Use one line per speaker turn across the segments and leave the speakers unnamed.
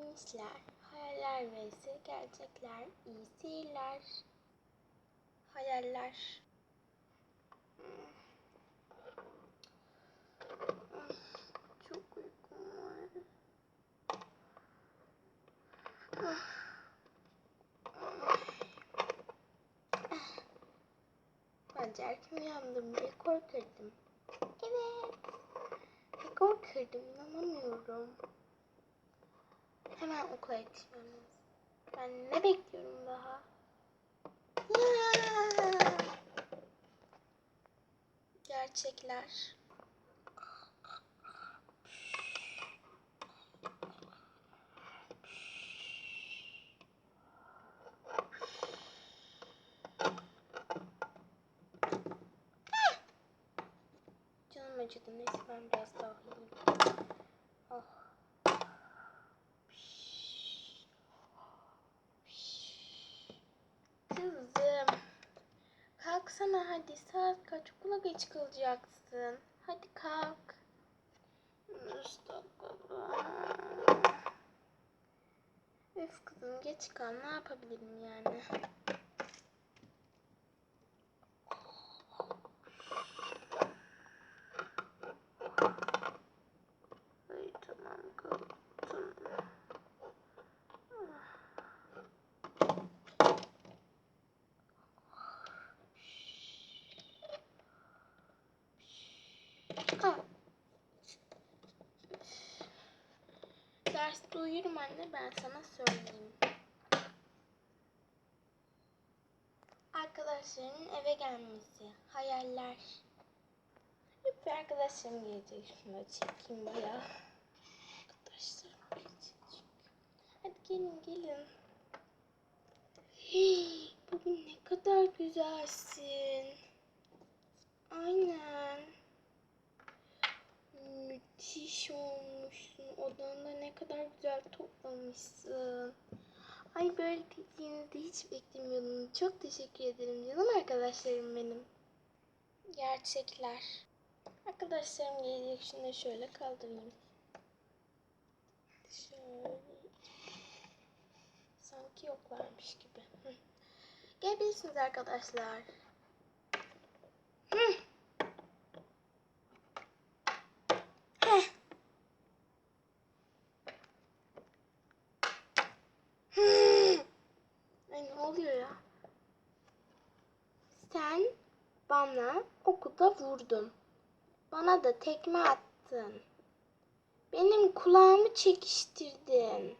İnişler, hayaller vs gerçekler, iyi seyirler. Hayaller. Çok uykum var. Bence erken uyandım. Rekor kırdım. Evet. Rekor kırdım. inanamıyorum. Hemen okula yetişmem. Ben ne bekliyorum daha? Gerçekler. Canım acıdı. Neyse ben biraz daha uyuyayım. Oh. Kızım. Kalksana hadi. Saat kaç? Okula geç kalacaksın. Hadi kalk. Üf kızım geç kal. Ne yapabilirim yani? Derste uyurum anne ben sana söyleyeyim. Arkadaşlarının eve gelmesi, hayaller. Hep bir arkadaşlarım gelecek. Şunu çekeyim bayağı. Arkadaşlarım gelecek. Hadi gelin gelin. Hii, bugün ne kadar güzelsin. Aynen. Müthiş olmuşsun. Odanı da ne kadar güzel toplamışsın. Ay böyle dediğinizi hiç beklemiyordum. Çok teşekkür ederim canım arkadaşlarım benim. Gerçekler. Arkadaşlarım gelecek. Şunu şöyle kaldırayım. Şöyle. Sanki yoklarmış gibi. Gelebilirsiniz arkadaşlar. Hı. Heh. Hı. Ay ne oluyor ya? Sen bana okulda vurdun. Bana da tekme attın. Benim kulağımı çekiştirdin.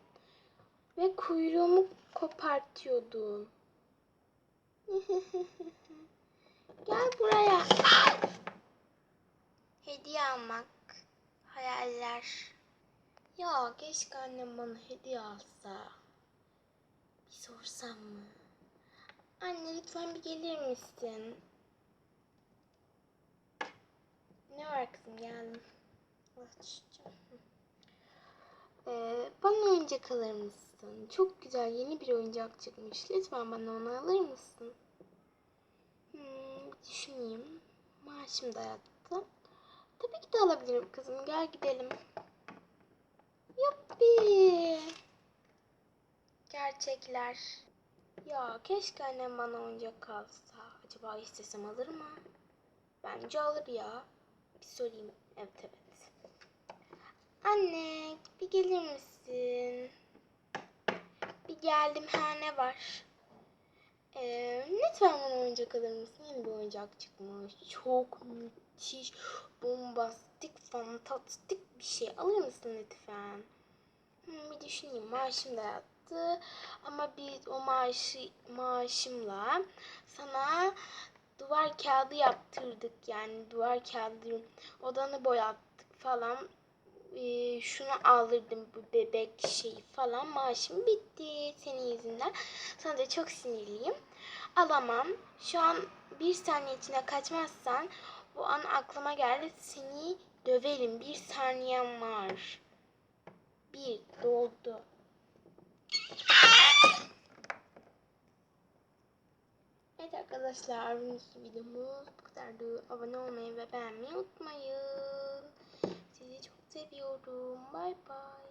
Ve kuyruğumu kopartıyordun. Gel buraya. Hediye almak. Hayaller. Ya keşke annem bana hediye alsa. Bir sorsam mı? Anne lütfen bir gelir misin? Ne var kızım geldim. Düşeceğim. Ee, bana oyuncak alır mısın? Çok güzel yeni bir oyuncak çıkmış. Lütfen bana onu alır mısın? Hmm, düşüneyim. Maaşım da yattı. Tabii ki de alabilirim kızım. Gel gidelim. Yuppi. Gerçekler. Ya keşke annem bana oyuncak alsa. Acaba istesem alır mı? Bence alır ya. Bir sorayım. Evet evet. Anne bir gelir misin? Bir geldim ha ne var? Ee, lütfen bana oyuncak alır mısın? Yeni bir oyuncak çıkmış. Çok müthiş, bombastik, fantastik bir şey. Alır mısın lütfen? Hmm, bir düşüneyim. Maaşım da yattı. Ama biz o maaşı maaşımla sana duvar kağıdı yaptırdık. Yani duvar kağıdı odanı boyattık falan. Ee, şunu aldırdım bu bebek şeyi falan. Maaşım bitti senin yüzünden. Sana da çok sinirliyim. Alamam. Şu an bir saniye içinde kaçmazsan bu an aklıma geldi. Seni döverim. Bir saniyem var. Bir doldu. Evet arkadaşlar videomuz bu kadardı. Abone olmayı ve beğenmeyi unutmayın. Sizi çok seviyorum. Bay bay.